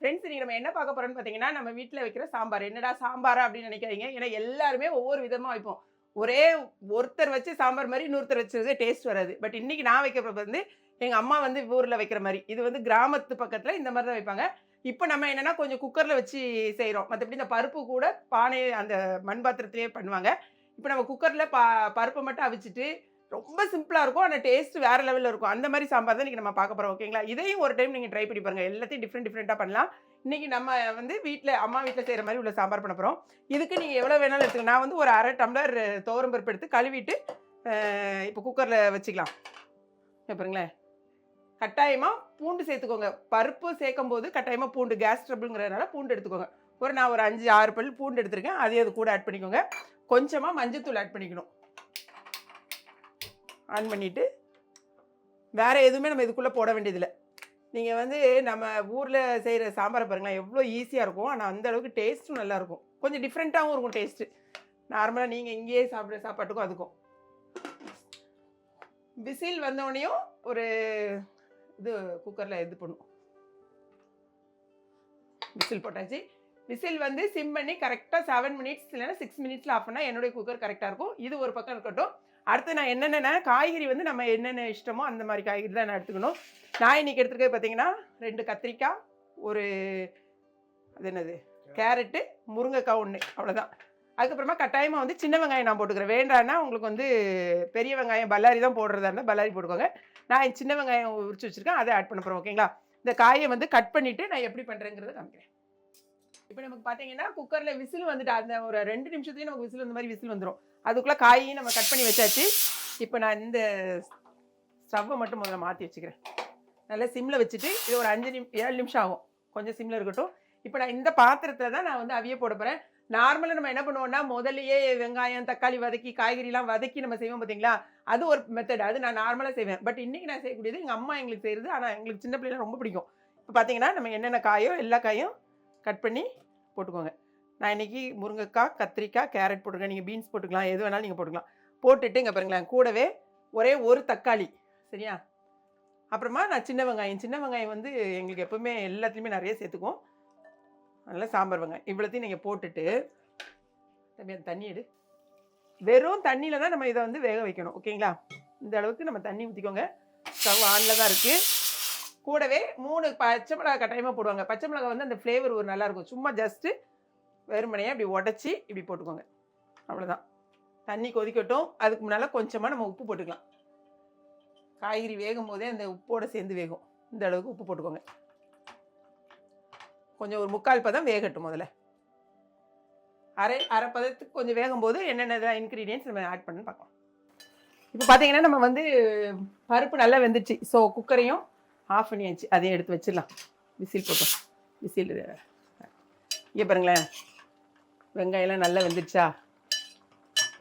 Friends நீங்கள் நம்ம என்ன பார்க்க போகிறோம்னு பார்த்தீங்கன்னா நம்ம வீட்டில் வைக்கிற சாம்பார். என்னடா சாம்பாரா அப்படின்னு நினைக்காதீங்க. ஏன்னா எல்லாருமே ஒவ்வொரு விதமாக வைப்போம். ஒரே ஒருத்தர் வச்சு சாம்பார் மாதிரி இன்னொருத்தர் வச்சது டேஸ்ட் வராது. பட் இன்றைக்கி நான் வைக்கிறது வந்து எங்கள் அம்மா வந்து ஊரில் வைக்கிற மாதிரி. இது வந்து கிராமத்து பக்கத்தில் இந்த மாதிரி தான் வைப்பாங்க. இப்போ நம்ம என்னென்னா கொஞ்சம் குக்கரில் வச்சு செய்கிறோம் மற்றபடி இந்த பருப்பு கூட பானை அந்த மண் பாத்திரத்திலே பண்ணுவாங்க. இப்போ நம்ம குக்கரில் பா பருப்பை மட்டும் அவிச்சிட்டு ரொம்ப சிம்பிளாக இருக்கும். ஆனால் டேஸ்ட் வேறு லெவலில் இருக்கும். அந்த மாதிரி சாம்பார் தான் இன்றைக்கி நம்ம பார்க்க போகிறோம் ஓகேங்களா? இதையும் ஒரு டைம் நீங்கள் ட்ரை பண்ணி பாருங்கள் எல்லாத்தையும் டிஃப்ரெண்ட் டிஃப்ரெண்ட்டாக பண்ணலாம். இன்றைக்கி நம்ம வந்து வீட்டில் அம்மா வீட்டில் செய்கிற மாதிரி உள்ள சாம்பார் பண்ண போகிறோம் இதுக்கு நீங்கள் எவ்வளோ வேணாலும் எடுத்துக்கலாம். நான் வந்து ஒரு அரை டம்ளர் தோரம் பருப்பு எடுத்து கழுவிட்டு இப்போ குக்கரில் வச்சுக்கலாம். பாருங்களேன் கட்டாயமாக பூண்டு சேர்த்துக்கோங்க. பருப்பு சேர்க்கும் போது கட்டாயமாக பூண்டு கேஸ் ட்ரபிள்ங்கிறதுனால பூண்டு எடுத்துக்கோங்க. ஒரு நான் ஒரு அஞ்சு ஆறு பல் பூண்டு எடுத்திருக்கேன். அதையும் அது கூட ஆட் பண்ணிக்கோங்க. கொஞ்சமாக மஞ்சத்தூள் ஆட் பண்ணிக்கணும். ஆன் பண்ணிவிட்டு வேறு எதுவுமே நம்ம இதுக்குள்ளே போட வேண்டியதில்லை. நீங்கள் வந்து நம்ம ஊரில் செய்கிற சாம்பாரை பாருங்களேன் எவ்வளோ ஈஸியாக இருக்கும். ஆனால் அந்த அளவுக்கு டேஸ்ட்டும் நல்லாயிருக்கும் கொஞ்சம் டிஃப்ரெண்ட்டாகவும் இருக்கும் டேஸ்ட்டு நார்மலாக நீங்கள் இங்கேயே சாப்பிட்ற சாப்பாட்டுக்கும் அதுக்கும். விசில் வந்தோடனையும் ஒரு இது குக்கரில் இது பண்ணும். விசில் போட்டாச்சு. விசில் வந்து சிம் பண்ணி கரெக்டாக செவன் மினிட்ஸ் இல்லைன்னா சிக்ஸ் மினிட்ஸில் ஆஃப் பண்ணால் என்னுடைய குக்கர் கரெக்டாக இருக்கும். இது ஒரு பக்கம் இருக்கட்டும். அடுத்து நான் என்னென்ன காய்கறி வந்து நம்ம என்னென்ன இஷ்டமோ அந்த மாதிரி காய்கறி தான் நான் எடுத்துக்கணும். நான் இன்றைக்கி எடுத்துருக்கிறது பார்த்தீங்கன்னா ரெண்டு கத்திரிக்காய் ஒரு அது என்னது? கேரட்டு முருங்கைக்காய் ஒன்று அவ்வளோதான் அதுக்கப்புறமா கட்டாயமாக வந்து சின்ன வெங்காயம் நான் போட்டுக்கிறேன். வேண்டான்னா உங்களுக்கு வந்து பெரிய வெங்காயம் பல்லாரி தான் போடுறதா இருந்தால் பல்லாரி போட்டுக்கோங்க. நான் சின்ன வெங்காயம் உரிச்சு வச்சுருக்கேன். அதை ஆட் பண்ண போகிறேன் ஓகேங்களா இந்த காயை வந்து கட் பண்ணிவிட்டு நான் எப்படி பண்ணுறேங்கிறத காமிக்கிறேன். இப்போ நமக்கு பார்த்தீங்கன்னா குக்கரில் விசில் வந்துட்டு அந்த ஒரு ரெண்டு நிமிஷத்துலேயும் நமக்கு விசில் வந்த மாதிரி விசில் வந்துடும் அதுக்குள்ளே காயையும் நம்ம கட் பண்ணி வச்சாச்சு. இப்போ நான் இந்த ஸ்டவ்வை மட்டும் முதல்ல மாற்றி வச்சுக்கிறேன். நல்லா சிம்மில் வச்சுட்டு இது ஒரு அஞ்சு நிமி ஏழு நிமிஷம் ஆகும். கொஞ்சம் சிம்மில் இருக்கட்டும். இப்போ நான் இந்த பாத்திரத்தில் தான் நான் வந்து அவிய போட போகிறேன் நார்மலாக நம்ம என்ன பண்ணுவோம்னா முதல்லையே வெங்காயம் தக்காளி வதக்கி காய்கறிலாம் வதக்கி நம்ம செய்வோம் பார்த்தீங்களா அது ஒரு மெத்தட் அது நான் நார்மலாக செய்வேன். பட் இன்றைக்கி நான் செய்யக்கூடியது எங்கள் அம்மா எங்களுக்கு செய்கிறது ஆனால் எங்களுக்கு சின்ன பிள்ளைலாம் ரொம்ப பிடிக்கும். இப்போ பார்த்தீங்கன்னா நம்ம என்னென்ன காயோ எல்லா காயும் கட் பண்ணி போட்டுக்கோங்க. நான் இன்றைக்கி முருங்கைக்காய் கத்திரிக்காய் கேரட் போட்டுருக்கேன். நீங்கள் பீன்ஸ் போட்டுக்கலாம் எது வேணாலும் நீங்கள் போட்டுக்கலாம். போட்டுட்டு இங்கே பாருங்களேன் கூடவே ஒரே ஒரு தக்காளி சரியா? அப்புறமா நான் சின்ன வெங்காயம் சின்ன வெங்காயம் வந்து எங்களுக்கு எப்போவுமே எல்லாத்துலேயுமே நிறைய சேர்த்துக்குவோம். அதனால் சாம்பார் வெங்காயம். இவ்வளோத்தையும் நீங்கள் போட்டுட்டு தம்பி அந்த தண்ணி எடு. வெறும் தண்ணியில் தான் நம்ம இதை வந்து வேக வைக்கணும் ஓகேங்களா? இந்த அளவுக்கு நம்ம தண்ணி ஊற்றிக்கோங்க ஸ்டவ் ஆனில் தான் இருக்குது கூடவே மூணு பச்சை மிளகா கட்டாயமாக போடுவாங்க. பச்சை மிளகா வந்து அந்த ஃப்ளேவர் ஒரு நல்லாயிருக்கும் சும்மா ஜஸ்ட்டு வெறுமனையாக இப்படி உடச்சி இப்படி போட்டுக்கோங்க. அவ்வளோதான் தண்ணி கொதிக்கட்டும். அதுக்கு முன்னால் கொஞ்சமாக நம்ம உப்பு போட்டுக்கலாம். காய்கறி வேகும் போதே அந்த உப்போடு சேர்ந்து வேகும். இந்த அளவுக்கு உப்பு போட்டுக்கோங்க. கொஞ்சம் ஒரு முக்கால் பதம் வேகட்டும் முதல்ல. அரை அரை பதத்துக்கு கொஞ்சம் வேகும் போது என்னென்ன இன்க்ரீடியன்ஸ் நம்ம ஆட் பண்ணு பார்க்கலாம். இப்போ பார்த்தீங்கன்னா நம்ம வந்து பருப்பு நல்லா வெந்துச்சு ஸோ குக்கரையும் ஆஃப் பண்ணியாச்சு. அதையும் எடுத்து வச்சிடலாம். விசில் போட்டோம் விசில் இங்கே பாருங்களேன். வெங்காயம்லாம் நல்லா வெந்துருச்சா?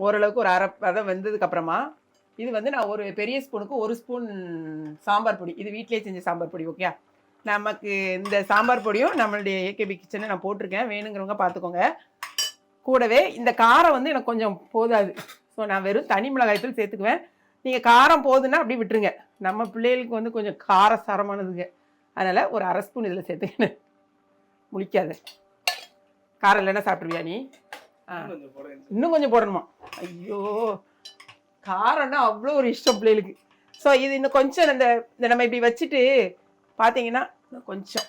ஓரளவுக்கு ஒரு அரை பதம் வெந்ததுக்கப்புறமா இது வந்து நான் ஒரு பெரிய ஸ்பூனுக்கு ஒரு ஸ்பூன் சாம்பார் பொடி. இது வீட்டிலேயே செஞ்ச சாம்பார் பொடி ஓகே நமக்கு இந்த சாம்பார் பொடியும் நம்மளுடைய ஏகேபி கிச்சனை நான் போட்டிருக்கேன். வேணுங்கிறவங்க பார்த்துக்கோங்க. கூடவே இந்த காரம் வந்து எனக்கு கொஞ்சம் போதாது. ஸோ நான் வெறும் தனி மிளகாய்த்தூள் சேர்த்துக்குவேன். நீங்கள் காரம் போதுன்னா அப்படி விட்டுருங்க. நம்ம பிள்ளைகளுக்கு வந்து கொஞ்சம் காரசாரமானதுங்க. அதனால் ஒரு அரை ஸ்பூன் இதில் சேர்த்துக்கணும் முடிக்காது காரம் இல்லைன்னா சாப்பிட்ருவியா நீ? இன்னும் கொஞ்சம் போடணுமா? ஐயோ காரம்னா அவ்வளோ ஒரு இஷ்டம் பிள்ளைகளுக்கு. ஸோ இது இன்னும் கொஞ்சம் இந்த இந்த நம்ம இப்படி வச்சுட்டு பார்த்தீங்கன்னா கொஞ்சம்.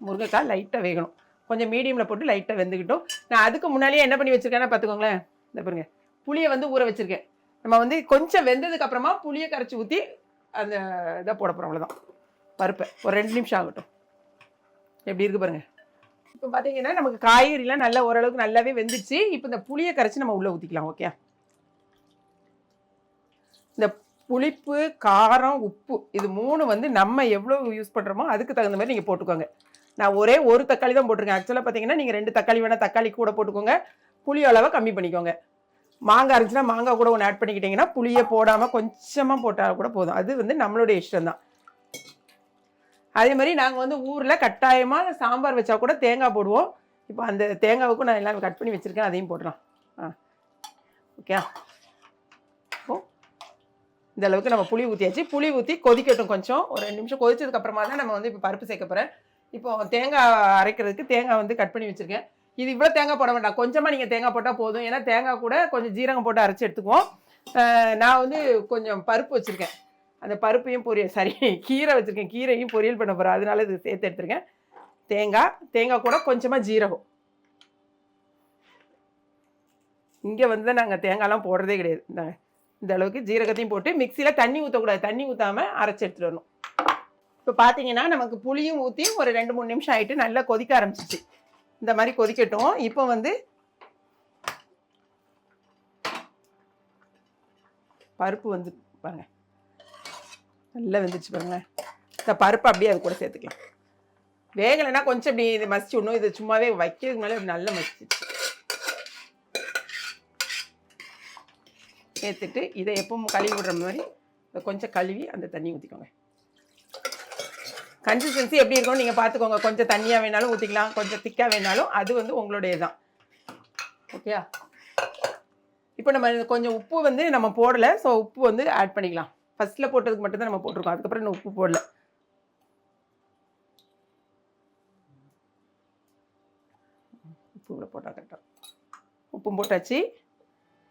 முருங்கைக்காய் லைட்டாக வேகணும். கொஞ்சம் மீடியமில் போட்டு லைட்டாக வெந்துக்கிட்டோம் நான் அதுக்கு முன்னாடியே என்ன பண்ணி வச்சுருக்கேன்னா பார்த்துக்கோங்களேன் இந்த பாருங்க. புளியை வந்து ஊற வச்சுருக்கேன். நம்ம வந்து கொஞ்சம் வெந்ததுக்கு அப்புறமா புளியை கரைச்சி ஊற்றி அந்த இதை போட போகிறோம் அவ்வளோதான் பருப்பை. ஒரு ரெண்டு நிமிஷம் ஆகட்டும். எப்படி இருக்கு பாருங்க. இப்போ பார்த்தீங்கன்னா நமக்கு காய்கறிலாம் நல்லா ஓரளவுக்கு நல்லாவே வெந்துச்சு இப்போ இந்த புளியை கரைச்சி நம்ம உள்ளே ஊற்றிக்கலாம் ஓகே இந்த புளிப்பு காரம் உப்பு இது மூணு வந்து நம்ம எவ்வளோ யூஸ் பண்ணுறோமோ அதுக்கு தகுந்த மாதிரி நீங்கள் போட்டுக்கோங்க. நான் ஒரே ஒரு தக்காளி தான் போட்டிருக்கேன். ஆக்சுவலாக பார்த்தீங்கன்னா நீங்கள் ரெண்டு தக்காளி வேணால் தக்காளி கூட போட்டுக்கோங்க. புளி அளவை கம்மி பண்ணிக்கோங்க. மாங்காய் இருந்துச்சுன்னா மாங்காய் கூட ஒன்று ஆட் பண்ணிக்கிட்டிங்கன்னா புளியை போடாமல் கொஞ்சமாக போட்டால் கூட போதும். அது வந்து நம்மளுடைய இஷ்டம் தான் அதே மாதிரி நாங்கள் வந்து ஊரில் கட்டாயமாக சாம்பார் வச்சா கூட தேங்காய் போடுவோம். இப்போ அந்த தேங்காவுக்கும் நான் எல்லாமே கட் பண்ணி வச்சுருக்கேன். அதையும் போடலாம் ஆ. ஓகே இப்போ இந்த அளவுக்கு நம்ம புளி ஊற்றியாச்சு புளி ஊற்றி கொதிக்கட்டும் கொஞ்சம். ஒரு ரெண்டு நிமிஷம் கொதிச்சதுக்கப்புறமா தான் நம்ம வந்து இப்போ பருப்பு சேர்க்க போகிறேன் இப்போ தேங்காய் அரைக்கிறதுக்கு தேங்காய் வந்து கட் பண்ணி வச்சுருக்கேன். இது இவ்வளோ தேங்காய் போட வேண்டாம். கொஞ்சமாக நீங்கள் தேங்காய் போட்டால் போதும். ஏன்னா தேங்காய் கூட கொஞ்சம் ஜீரகம் போட்டு அரைச்சி எடுத்துக்குவோம். நான் வந்து கொஞ்சம் பருப்பு வச்சுருக்கேன். அந்த பருப்பையும் பொரியல் சரி கீரை வச்சுருக்கேன். கீரையும் பொரியல் பண்ண போகிறேன் அதனால இது சேர்த்து எடுத்துருக்கேன். தேங்காய் தேங்காய் கூட கொஞ்சமாக ஜீரகம். இங்கே வந்து நாங்கள் தேங்காய்லாம் போடுறதே கிடையாது. இந்தாங்க இந்த அளவுக்கு ஜீரகத்தையும் போட்டு மிக்சியில் தண்ணி ஊற்றக்கூடாது தண்ணி ஊற்றாமல் அரைச்சி எடுத்துகிட்டு வரணும். இப்போ பார்த்தீங்கன்னா நமக்கு புளியும் ஊற்றி ஒரு ரெண்டு மூணு நிமிஷம் ஆகிட்டு நல்லா கொதிக்க ஆரம்பிச்சிச்சு. இந்த மாதிரி கொதிக்கட்டும். இப்போ வந்து பருப்பு வந்து பாருங்கள் நல்லா வெந்துச்சு பாருங்க இந்த பருப்பு அப்படியே அது கூட சேர்த்துக்கலாம். வேகலைன்னா கொஞ்சம் இப்படி இது மசிச்சு விடணும். இது சும்மாவே வைக்கிறதுக்கு மேலே இப்படி நல்லா மசிச்சிச்சு சேர்த்துட்டு இதை எப்பவும் கழுவி விடுற மாதிரி இதை கொஞ்சம் கழுவி அந்த தண்ணி ஊற்றிக்கோங்க கன்சிஸ்டன்சி எப்படி இருக்கும்னு நீங்கள் பார்த்துக்கோங்க. கொஞ்சம் தண்ணியாக வேணாலும் ஊற்றிக்கலாம் கொஞ்சம் திக்காக வேணாலும் அது வந்து உங்களுடைய தான் ஓகேயா இப்போ நம்ம கொஞ்சம் உப்பு வந்து நம்ம போடலை. ஸோ உப்பு வந்து ஆட் பண்ணிக்கலாம். ஃபஸ்ட்டில் போட்டதுக்கு மட்டும்தான் நம்ம போட்டிருக்கோம். அதுக்கப்புறம் இன்னும் உப்பு போடல. உப்பு போட்டால் கரெக்டாக உப்பும் போட்டாச்சு.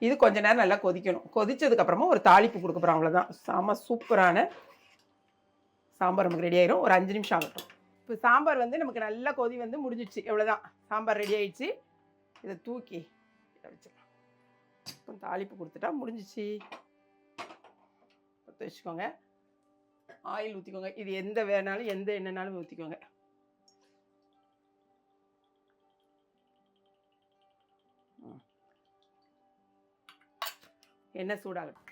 இது கொஞ்ச நேரம் நல்லா கொதிக்கணும். கொதிச்சதுக்கப்புறமா ஒரு தாளிப்பு கொடுக்க போகிறோம் அவ்வளோதான் செம சூப்பரான சாம்பார் நமக்கு ரெடி ஆயிரும். ஒரு அஞ்சு நிமிஷம் ஆகட்டும். இப்போ சாம்பார் வந்து நமக்கு நல்லா கொதி வந்து முடிஞ்சிடுச்சு. எவ்வளோதான் சாம்பார் ரெடி ஆயிடுச்சு. இதை தூக்கி வச்சுக்கலாம் இப்போ தாளிப்பு கொடுத்துட்டா முடிஞ்சிச்சு. எடுத்து வச்சுக்கோங்க. ஆயில் ஊற்றிக்கோங்க இது எந்த வேணாலும் எந்த எண்ணெய்னாலும் ஊற்றிக்கோங்க எண்ணெய் சூடாகட்டும்.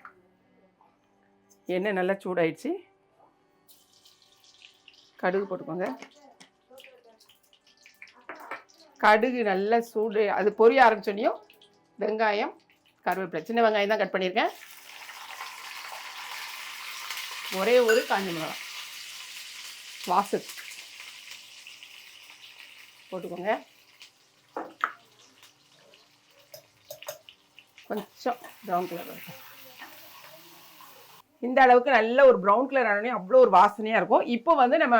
எண்ணெய் நல்லா சூடாயிடுச்சு. கடுகு போட்டுக்கோங்க. கடுகு நல்லா சூடு அது பொரிய ஆரம்பிச்சோடனையும் வெங்காயம் கருவேப்பிலை. சின்ன வெங்காயம் தான் கட் பண்ணியிருக்கேன். ஒரே ஒரு காஞ்ச மிளகா. வாசல். போட்டுக்கோங்க. கொஞ்சம் ப்ரௌன் கலர் இருக்கும் இந்த அளவுக்கு நல்ல ஒரு ப்ரௌன் கலர் ஆனோடனே அவ்வளோ ஒரு வாசனையாக இருக்கும். இப்போ வந்து நம்ம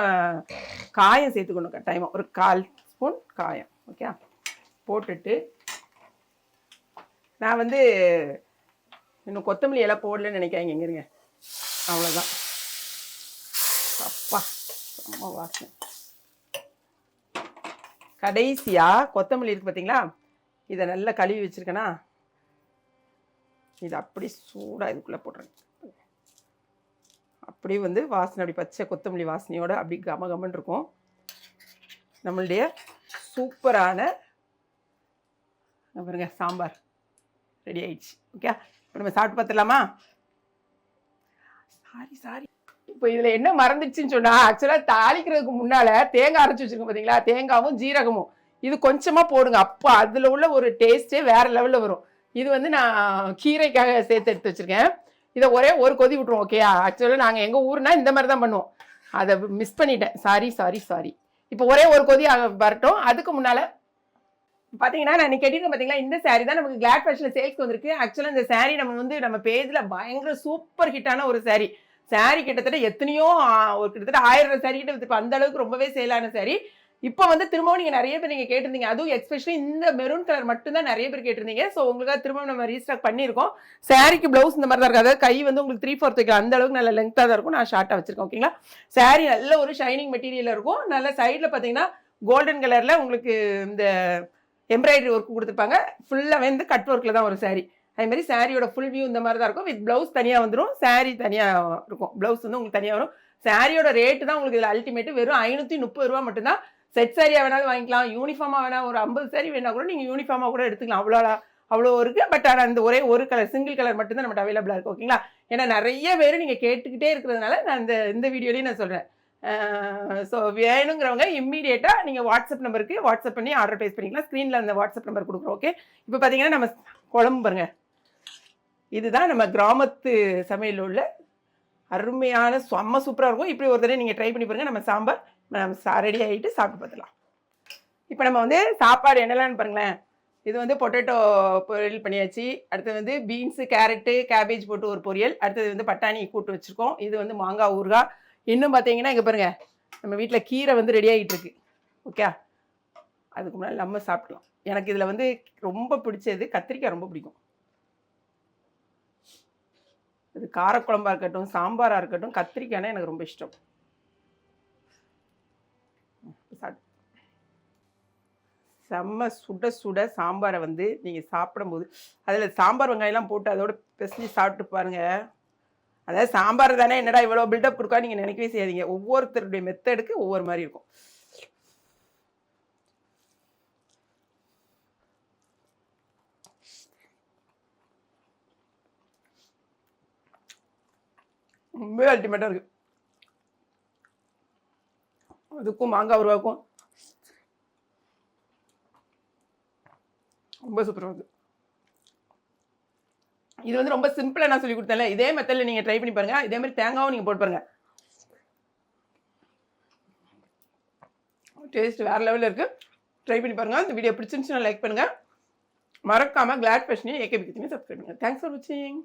காயம் சேர்த்துக்கணும். கட்டாயமாக ஒரு கால் ஸ்பூன் காயம். ஓகே போட்டுட்டு நான் வந்து இன்னும் கொத்தமல்லி இலை போடலன்னு நினைக்காங்க இங்கே இருங்க. அவ்வளோதான் அப்பா ரொம்ப வாசனை. கடைசியாக கொத்தமல்லி இருக்குது பார்த்தீங்களா இதை நல்லா கழுவி வச்சுருக்கேனா? இது அப்படி சூடாக இதுக்குள்ளே போடுறேன் அப்படியே வந்து வாசனை அப்படி பச்சை கொத்தமல்லி வாசனையோட அப்படி கம கமன்னு இருக்கும். நம்மளுடைய சூப்பரான பாருங்க சாம்பார். ரெடி ஆயிடுச்சு. ஓகே இப்போ நம்ம சாப்பிட்டு பார்த்துடலாமா? Sorry sorry. இப்போ இதில் என்ன மறந்துடுச்சுன்னு சொன்னால் ஆக்சுவலாக தாளிக்கிறதுக்கு முன்னால் தேங்காய் அரைச்சி வச்சுருக்கோம் பார்த்தீங்களா தேங்காவும் ஜீரகமும். இது கொஞ்சமாக போடுங்க. அப்போ அதில் உள்ள ஒரு டேஸ்ட்டே வேறு லெவலில் வரும். இது வந்து நான் கீரைக்காக சேர்த்து எடுத்து வச்சுருக்கேன். இதை ஒரே ஒரு கொதி விட்ருவோம் ஓகேயா ஆக்சுவலாக நாங்கள் எங்கள் ஊர்னால் இந்த மாதிரி தான் பண்ணுவோம். அதை மிஸ் பண்ணிட்டேன். சாரி சாரி சாரி இப்போ ஒரே ஒரு கொதி வரட்டும். அதுக்கு முன்னால் பார்த்தீங்கன்னா நான் இன்னைக்கு கேட்டிருக்கேன் பார்த்தீங்களா இந்த saree தான் நமக்கு கிளாட் ஃபேஷனில் சேல்ஸ்க்கு வந்திருக்கு. ஆக்சுவலாக இந்த saree நம்ம வந்து நம்ம பேஜில் பயங்கர சூப்பர் ஹிட்டான ஒரு saree. Saree கிட்டத்தட்ட எத்தனையோ ஒரு கிட்டத்தட்ட ஆயிரம் saree கிட்ட இப்போ அந்த அளவுக்கு ரொம்பவே சேலான சாரீ இப்போ வந்து திரும்பவும் நீங்கள் நிறைய பேர் நீங்கள் கேட்டிருந்தீங்க. அதுவும் எஸ்பெஷலி இந்த மெரூன் கலர் மட்டும்தான் நிறைய பேர் கேட்டிருந்தீங்க. ஸோ உங்களுக்காக திரும்பவும் நம்ம ரீஸ்டாக் பண்ணியிருக்கோம். சாரிக்கு ப்ளவுஸ் இந்த மாதிரி தான் இருக்காது கை வந்து உங்களுக்கு த்ரீ ஃபோர்த் வைக்கலாம் அந்த அளவுக்கு நல்ல லென்த்தாக தான் இருக்கும். நான் ஷார்ட்டாக வச்சிருக்கேன் ஓகேங்களா saree நல்ல ஒரு ஷைனிங் மெட்டீரியல் இருக்கும். நல்ல சைடில் பார்த்தீங்கன்னா கோல்டன் கலரில் உங்களுக்கு இந்த எம்ப்ராய்டரி ஒர்க் கொடுத்துருப்பாங்க ஃபுல்லாக வந்து கட் ஒர்க்கில் தான் வரும் சாரீ அதே மாதிரி சாரியோட ஃபுல் வியூ இந்த மாதிரி தான் இருக்கும். வித் ப்ளவுஸ் தனியாக வந்துடும் சாரீ தனியாக இருக்கும். ப்ளவுஸ் வந்து உங்களுக்கு தனியாக வரும். சாரியோட ரேட்டு தான் உங்களுக்கு இதில் அல்டிமேட்டு வெறும் ஐநூற்றி முப்பது ரூபா மட்டும்தான். செட் சாரியாக வேணாலும் வாங்கிக்கலாம். யூனிஃபார்மாக வேணால் ஒரு ஐம்பது சாரி வேணால் கூட நீங்கள் யூனிஃபார்மாக கூட எடுத்துக்கலாம். அவ்வளோ அவ்வளோ இருக்குது பட் ஆனால் அந்த ஒரே ஒரு கலர் சிங்கிள் கலர் மட்டும்தான் நம்மகிட்ட அவைலபிளாக இருக்குது ஓகேங்களா ஏன்னா நிறைய பேர் நீங்கள் கேட்டுக்கிட்டே இருக்கிறதுனால நான் இந்த இந்த வீடியோலேயும் நான் சொல்கிறேன் ஸோ வேணுங்கிறவங்க இம்மீடியட்டாக நீங்கள் வாட்ஸ்அப் நம்பருக்கு வாட்ஸ்அப் பண்ணி ஆர்டர் ப்ளேஸ் பண்ணிக்கலாம். ஸ்க்ரீனில் அந்த வாட்ஸ்அப் நம்பர் கொடுக்குறோம் ஓகே இப்போ பார்த்தீங்கன்னா நம்ம குழம்பு பாருங்க. இதுதான் நம்ம கிராமத்து சமையலில் உள்ள அருமையான செம்ம சூப்பராக இருக்கும். இப்படி ஒரு தடவை நீங்கள் ட்ரை பண்ணி பாருங்கள் நம்ம சாம்பார் நம்ம ரெடி ஆகிட்டு சாப்பிட்டு பார்த்துலாம் இப்போ நம்ம வந்து சாப்பாடு என்னெல்லாம்னு பாருங்களேன். இது வந்து பொட்டேட்டோ பொரியல் பண்ணியாச்சு. அடுத்தது வந்து பீன்ஸு கேரட்டு கேபேஜ் போட்டு ஒரு பொரியல். அடுத்தது வந்து பட்டாணி கூட்டு வச்சுருக்கோம். இது வந்து மாங்காய் ஊறுகாய் இன்னும் பார்த்தீங்கன்னா இங்கே பாருங்கள் நம்ம வீட்டில் கீரை வந்து ரெடி ஆகிட்டு இருக்கு ஓகே அதுக்கு முன்னாடி நம்ம சாப்பிடலாம். எனக்கு இதில் வந்து ரொம்ப பிடிச்சது கத்திரிக்காய் ரொம்ப பிடிக்கும். இது காரக்குழம்பா இருக்கட்டும் சாம்பாராக இருக்கட்டும் கத்திரிக்காய்னா எனக்கு ரொம்ப இஷ்டம். செம்ம சுட சுட சாம்பாரை வந்து நீங்கள் சாப்பிடும்போது அதில் சாம்பார் வெங்காயம்லாம் போட்டு அதோட பெசஞ்சு சாப்பிட்டு பாருங்கள் அதாவது சாம்பார் தானே என்னடா இவ்வளோ பில்டப் கொடுக்கா நீங்கள் நினைக்கவே செய்யாதீங்க. ஒவ்வொருத்தருடைய மெத்தடுக்கு ஒவ்வொரு மாதிரி இருக்கும். ரொம்ப அல்டிமேட்டாக இருக்குது அதுக்கும் மாங்காய் உருவாக்கும். ரொம்ப சூப்பராக இருக்குது இது வந்து ரொம்ப சிம்பிளாக நான் சொல்லி கொடுத்தேன்ல. இதே மெத்தடில் நீங்கள் ட்ரை பண்ணி பாருங்க. இதே மாதிரி தேங்காவும் நீங்கள் போட்டு பாருங்க. டேஸ்ட் வேறு லெவலில் இருக்குது ட்ரை பண்ணி பாருங்க. இந்த வீடியோ பிடிச்சிருந்துச்சுன்னா லைக் பண்ணுங்கள் மறக்காமல் கிளாட் ஃபேஷனையும் ஏகேபி பிடிச்சிங்க சப்ஸ்கிரைப் பண்ணுங்கள் தேங்க்ஸ் ஃபார் வாட்சிங்